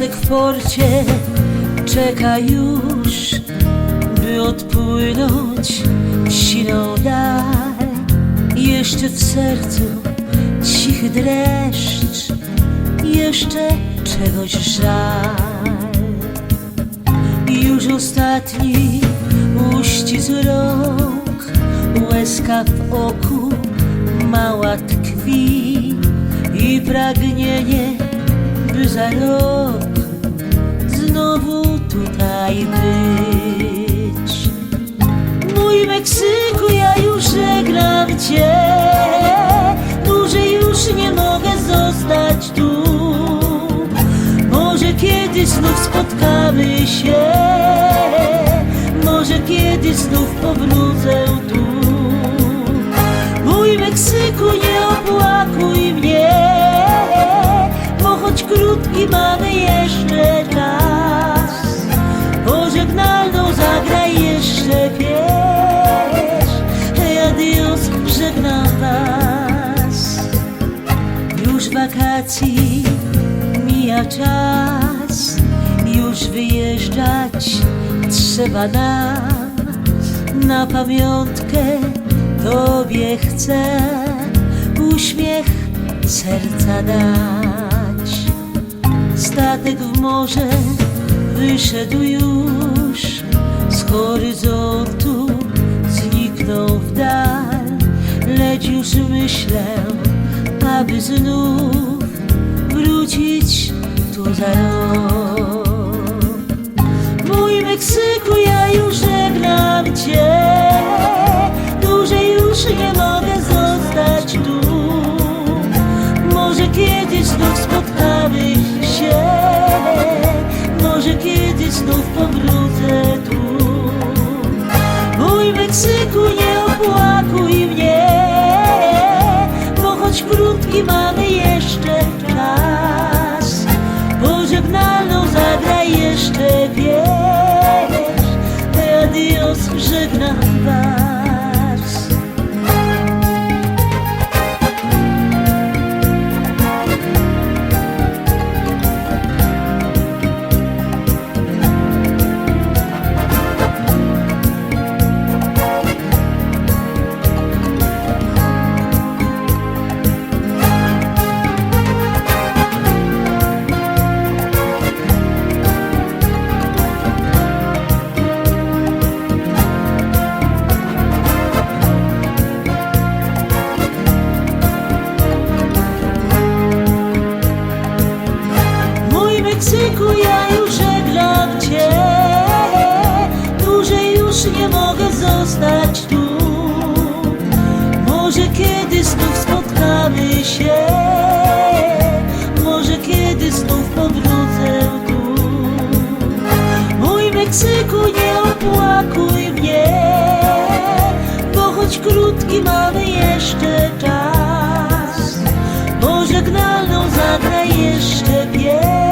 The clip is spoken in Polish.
Statek w porcie czeka już, by odpłynąć siną dal. Jeszcze w sercu cichy dreszcz, jeszcze czegoś żal. Już ostatni uścisk rąk, łezka w oku, mała tkwi i pragnienie, by za rok tutaj być. Mój Meksyku, ja już żegnam Cię, dłużej już nie mogę zostać tu. Może kiedyś znów spotkamy się, może kiedyś znów powrócę tu. Mój Meksyku, nie opłakuj mnie, bo choć krótki mamy jeszcze czas. Pożegnalną zagraj jeszcze pieśń, hej adios, żegnam was. Już wakacji mija czas, już wyjeżdżać trzeba nam. Na pamiątkę Tobie chcę uśmiech serca dać. Statek w morze wyszedł już horyzontu, zniknął w dal, lecz już myślę, aby znów wrócić tu za rok. Mój Meksyku, ja już żegnam Cię, dłużej już nie mogę krótki mamy nie mogę zostać tu. Może kiedyś znów spotkamy się? Może kiedyś znów powrócę tu? Mój Meksyku, nie opłakuj mnie Bo choć krótki mamy jeszcze czas Pożegnalną zagraj jeszcze pieśń